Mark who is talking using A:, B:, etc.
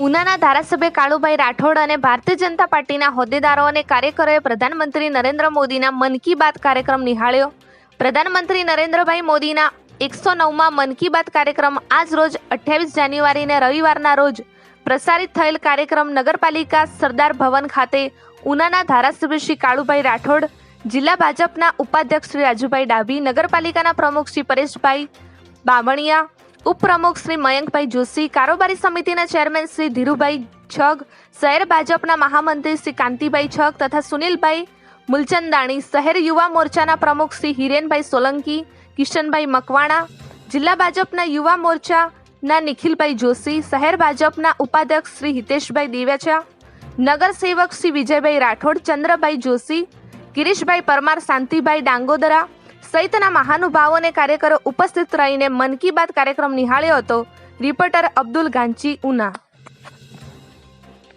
A: ઉનાના ધારાસભ્ય કાળુભાઈ રાઠોડ અને ભારતીય જનતા પાર્ટીના હોદ્દેદારો અને કાર્યકરોએ પ્રધાનમંત્રી નરેન્દ્ર મોદીના મન કી બાત કાર્યક્રમ નિહાળ્યો. પ્રધાનમંત્રી નરેન્દ્રભાઈ મોદીના એકસો નવમાં મન કી બાત કાર્યક્રમ આજ રોજ અઠ્યાવીસ જાન્યુઆરીને રવિવારના રોજ પ્રસારિત થયેલ કાર્યક્રમ નગરપાલિકા સરદાર ભવન ખાતે ઉનાના ધારાસભ્ય શ્રી કાળુભાઈ રાઠોડ, જિલ્લા ભાજપના ઉપાધ્યક્ષ શ્રી રાજુભાઈ ડાભી, નગરપાલિકાના પ્રમુખ શ્રી પરેશભાઈ બામણિયા ઉપપ્રમુખ શ્રી મયંકભાઈ જોશી, કારોબારી સમિતિના ચેરમેન શ્રી ધીરુભાઈ છગ, શહેર ભાજપના મહામંત્રી શ્રી કાંતિભાઈ છગ તથા સુનિલભાઈ મુલચંદાણી, શહેર યુવા મોરચાના પ્રમુખ શ્રી હિરેનભાઈ સોલંકી, કિશનભાઈ મકવાણા, જિલ્લા ભાજપના યુવા મોરચાના નિખિલભાઈ જોશી, શહેર ભાજપના ઉપાધ્યક્ષ શ્રી હિતેશભાઈ દિવેચા નગર સેવક શ્રી વિજયભાઈ રાઠોડ, ચંદ્રભાઈ જોશી, ગિરીશભાઈ પરમાર, શાંતિભાઈ ડાંગોદરા સહિતના મહાનુભાવો અને કાર્યકરો ઉપસ્થિત રહીને મન કી બાત કાર્યક્રમ નિહાળ્યો હતો. રિપોર્ટર અબ્દુલ ગાંચી, ઉના.